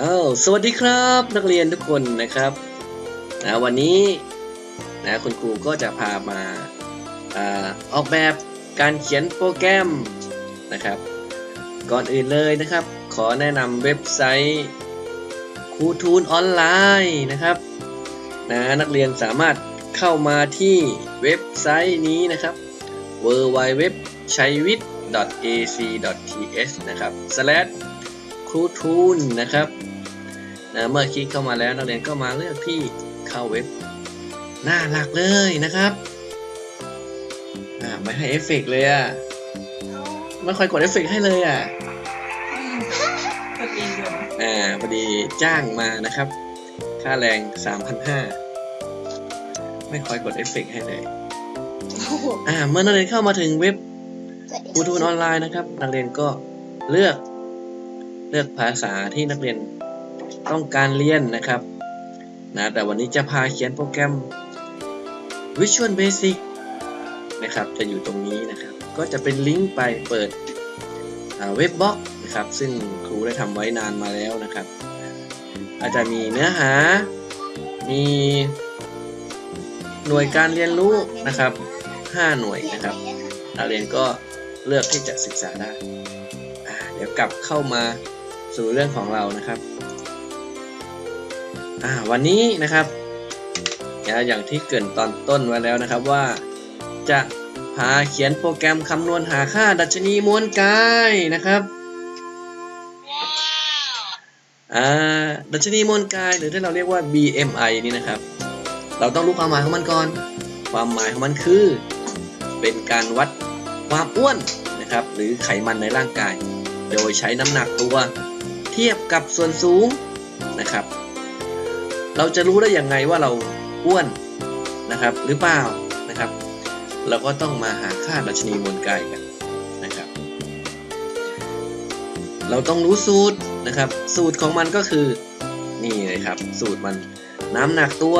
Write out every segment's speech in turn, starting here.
อ้าวสวัสดีครับนักเรียนทุกคนนะครับนะวันนี้นะคุณครูก็จะพามาอาออกแบบการเขียนโปรแกรมนะครับ ก่อนอื่นเลยนะครับ ขอแนะนำเว็บไซต์ครูทูนออนไลน์นะครับนะนักเรียนสามารถเข้ามาที่เว็บไซต์นี้นะครับ w w w c h a i w i t ac th นะครับ slash รูทูนนะครับนะเมื่อคลิกเข้ามาแล้วนักเรียนก็มาเลือกที่เข้าเว็บหน้าหลักเลยนะครับอ่าไม่ให้เอฟเฟกต์เลยอะไม่ค่อยกดเอฟเฟกต์ให้เลยอะสตรีมด้วยนะอ่าพอดีจ้างมานะครับ ค่าแรง 3,500 ไม่ค่อยกดเอฟเฟกต์ให้เลยอ่าเมื่อนักเรียนเข้ามาถึงเว็บครูทูนออนไลน์นะครับ นักเรียนก็เลือก เลือกภาษาที่นักเรียนต้องการเรียนนะครับนะแต่วันนี้จะพาเขียนโปรแกรม Visual Basic นะครับจะอยู่ตรงนี้นะครับ ก็จะเป็นลิงก์ไปเปิดเว็บบล็อกนะครับซึ่งครูได้ทำไว้นานมาแล้วนะครับอาจจะมีเนื้อหา มีหน่วยการเรียนรู้นะครับ 5 หน่วยนะครับนักเรียนก็เลือกที่จะศึกษาได้ เดี๋ยวกลับเข้ามา สู่เรื่องของเรานะครับวันนี้นะครับอย่างที่เกินตอนต้นไว้แล้วนะครับว่าจะพาเขียนโปรแกรมคำนวณหาค่าดัชนีมวลกายนะครับดัชนีมวลกายหรือที่เราเรียกว่า BMI นี่นะครับ เราต้องรู้ความหมายของมันก่อน ความหมายของมันคือ เป็นการวัดความอ้วนนะครับ หรือไขมันในร่างกาย โดยใช้น้ำหนักตัว เทียบกับส่วนสูงนะครับ เราจะรู้ได้อย่างไงว่าเราอ้วนนะครับหรือเปล่านะครับ เราก็ต้องมาหาค่าดัชนีมวลกายกันนะครับ เราต้องรู้สูตรนะครับ สูตรของมันก็คือนี่เลยครับ สูตรมันน้ำหนักตัว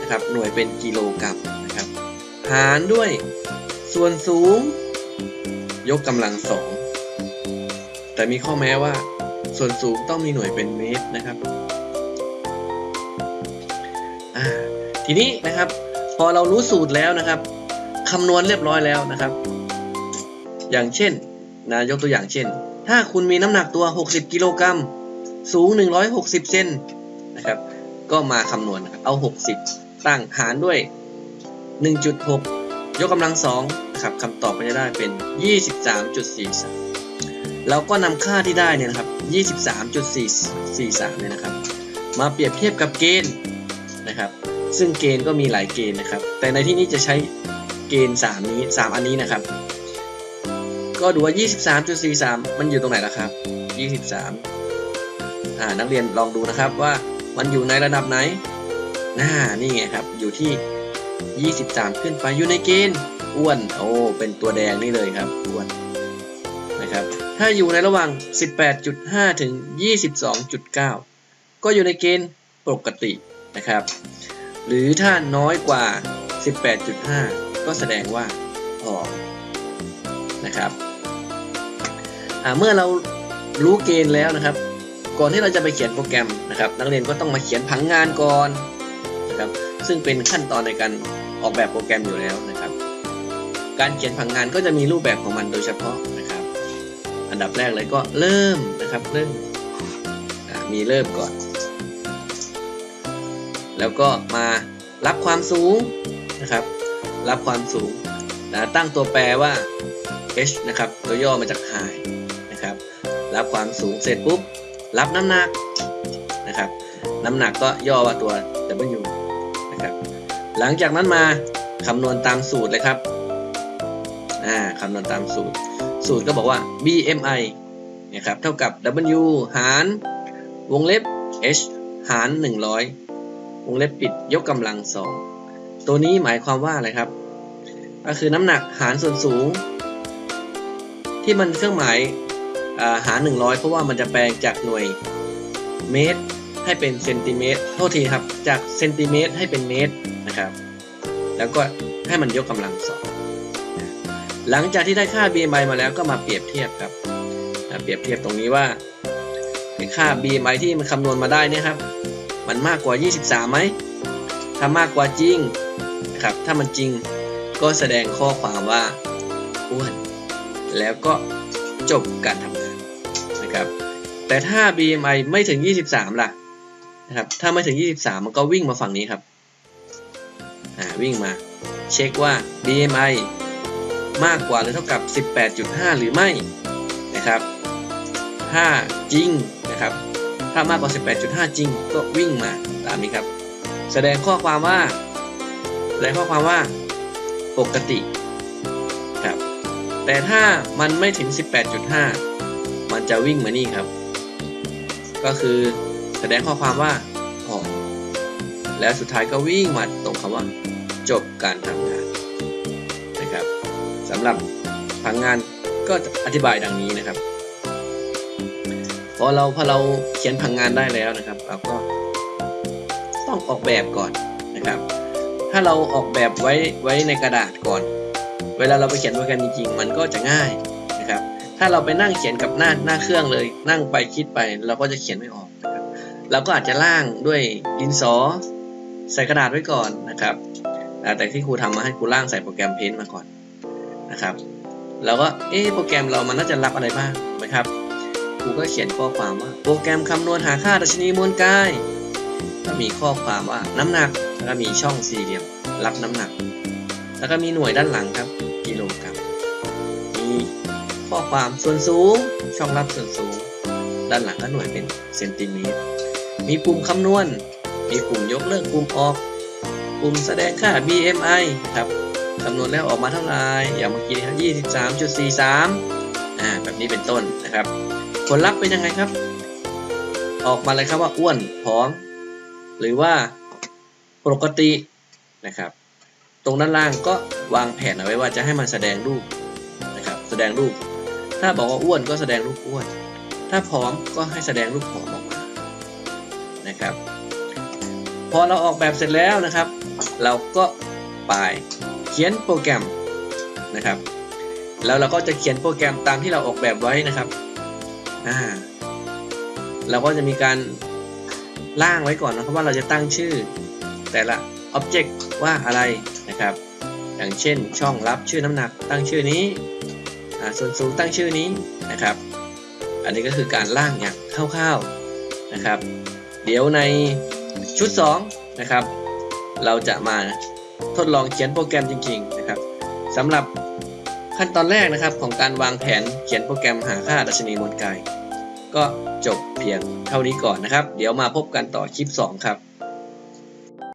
นะครับหน่วยเป็นกิโลกรัมนะครับ หารด้วยส่วนสูง ยกกำลังสองแต่มีข้อแม้ว่า ส่วนสูงต้องมีหน่วยเป็นเมตรนะครับทีนี้นะครับพอเรารู้สูตรแล้วนะครับคำนวณเรียบร้อยแล้วนะครับ อย่างเช่นนะยกตัวอย่างเช่น ถ้าคุณมีน้ำหนักตัว 60 กิโลกรัมสูง 160 เซนนะครับก็มาคำนวณเอา 60 ตั้งหารด้วย 1.6 ยกกำลังสองนะครับคำตอบก็จะได้เป็น 23.43 เราก็นำค่าที่ได้เนี่ยนะครับ23.43เนี่ยนะครับ มาเปรียบเทียบกับเกณฑ์นะครับ ซึ่งเกณฑ์ก็มีหลายเกณฑ์นะครับ แต่ในที่นี้จะใช้เกณฑ์ 3 นี้ 3 อันนี้นะครับ ก็ดูว่า 23.43 มันอยู่ตรงไหนล่ะครับ 23อ่านักเรียนลองดูนะครับว่ามันอยู่ในระดับไหนน่านี่ไงครับ อยู่ที่ 23 ขึ้นไปอยู่ในเกณฑ์อ้วน โอ้ เป็นตัวแดงนี่เลยครับอ้วน นะครับ ถ้าอยู่ในระหว่าง 18.5 ถึง 22.9 ก็อยู่ในเกณฑ์ปกตินะครับ หรือถ้าน้อยกว่า 18.5 ก็แสดงว่าผอมนะครับเมื่อเรารู้เกณฑ์แล้วนะครับ ก่อนที่เราจะไปเขียนโปรแกรมนะครับ นักเรียนก็ต้องมาเขียนผังงานก่อนนะครับซึ่งเป็นขั้นตอนในการออกแบบโปรแกรมอยู่แล้วนะครับ การเขียนผังงานก็จะมีรูปแบบของมันโดยเฉพาะ อันดับแรกเลยก็เริ่มนะครับเริ่มมีเริ่มก่อน แล้วก็มารับความสูงนะครับ รับความสูงนะตั้งตัวแปรว่า h นะครับตัวย่อมาจาก high นะครับ รับความสูงเสร็จปุ๊บ รับน้ำหนักนะครับ น้ำหนักก็ย่อว่าตัว w นะครับ หลังจากนั้นมาคำนวณตามสูตรเลยครับ อ่าคำนวณตามสูตร สูตรก็บอกว่า BMI นะครับเท่ากับ W หาร วงเล็บ H หาร 100 วงเล็บปิดยกกำลังสองตัวนี้หมายความว่าอะไรครับ ก็คือน้ำหนักหารส่วนสูง ที่มันเครื่องหมายาหาร 100 เพราะว่ามันจะแปลงจากหน่วยเมตรให้เป็นเซนติเมตรโทษทีครับ จากเซนติเมตรให้เป็นเมตรนะครับ แล้วก็ให้มันยกกำลังสอง หลังจากที่ได้ค่า BMI มาแล้วก็มาเปรียบเทียบครับเปรียบเทียบตรงนี้ว่าค่า BMI ที่มันคำนวณมาได้นี่ครับ มันมากกว่า 23ไหมถ้ามากกว่าจริงครับ ถ้ามันจริงก็แสดงข้อความว่าอ้วน แล้วก็จบการทำงานนะครับ แต่ถ้า BMI ไม่ถึง 23 ล่ะนะครับ ถ้าไม่ถึง 23 มันก็วิ่งมาฝั่งนี้ครับ อ่า วิ่งมา เช็คว่า BMI มากกว่าหรือเท่ากับ 18.5 หรือไม่นะครับถ้าจริงนะครับ ถ้ามากกว่า 18.5 จริง ก็วิ่งมาตามนี้ครับ แสดงข้อความว่า แสดงข้อความว่าปกติครับแต่ถ้ามันไม่ถึง 18.5 มันจะวิ่งมานี่ครับ ก็คือแสดงข้อความว่าผอแล้วสุดท้ายก็วิ่งมาตรงคำว่า จบการทำงาน สำหรับผังงานก็อธิบายดังนี้นะครับ พอเราพอเราเขียนผังงานได้แล้วนะครับ เราก็ต้องออกแบบก่อนนะครับ ถ้าเราออกแบบไว้ไว้ในกระดาษก่อน เวลาเราไปเขียนโปรแกรมจริงๆมันก็จะง่ายนะครับ ถ้าเราไปนั่งเขียนกับหน้าหน้าเครื่องเลย นั่งไปคิดไปเราก็จะเขียนไม่ออกนะครับเราก็อาจจะล่างด้วยดินสอใส่กระดาษไว้ก่อนนะครับแต่ที่ครูทำมาให้ครูล่างใส่โปรแกรมเพนมาก่อน นะครับเราก็เอ๊โปรแกรมเรามันน่าจะรับอะไรบ้างไหมครับครูก็เขียนข้อความว่า โปรแกรมคำนวณหาค่าดัชนีมวลกายก็มีข้อความว่าน้ำหนักแล้วก็มีช่องสี่เหลี่ยมรับน้ำหนัก แล้วก็มีหน่วยด้านหลังครับ กิโลกรัมมีข้อความส่วนสูง ช่องรับส่วนสูง ด้านหลังก็หน่วยเป็นเซนติเมตรมีปุ่มคำนวณ มีปุ่มยกเลิกปุ่มออก ปุ่มแสดงค่า BMI ครับ คำนวณแล้วออกมาเท่าไหร่อย่างเมื่อกี้นะครับ23.43อ่าแบบนี้เป็นต้นนะครับ ผลลัพธ์เป็นยังไงครับ ออกมาเลยครับว่าอ้วนผอม หรือว่าปกตินะครับ ตรงด้านล่างก็วางแผนเอาไว้ว่าจะให้มันแสดงรูปนะครับ แสดงรูป ถ้าบอกว่าอ้วนก็แสดงรูปอ้วน ถ้าผอมก็ให้แสดงรูปผอมออกมานะครับ พอเราออกแบบเสร็จแล้วนะครับ เราก็ไป ขียนโปรแกรมนะครับ แล้วเราก็จะเขียนโปรแกรมตามที่เราออกแบบไว้นะครับอ่าเราก็จะมีการล่างไว้ก่อนนะครับว่าเราจะตั้งชื่อ แต่ละ Object ว่าอะไรนะครับ อย่างเช่นช่องรับชื่อน้ำหนักตั้งชื่อนี้ส่วนสูงตั้งชื่อนี้นะครับ อันนี้ก็คือการล่างอย่างคร่าวๆนะครับ เดี๋ยวในชุด2นะครับ เราจะมา ทดลองเขียนโปรแกรมจริงๆนะครับสำหรับขั้นตอนแรกนะครับของการวางแผนเขียนโปรแกรมหาค่าดัชนีมวลกาย ก็จบเพียงเท่านี้ก่อนนะครับ เดี๋ยวมาพบกันต่อคลิป 2 ครับ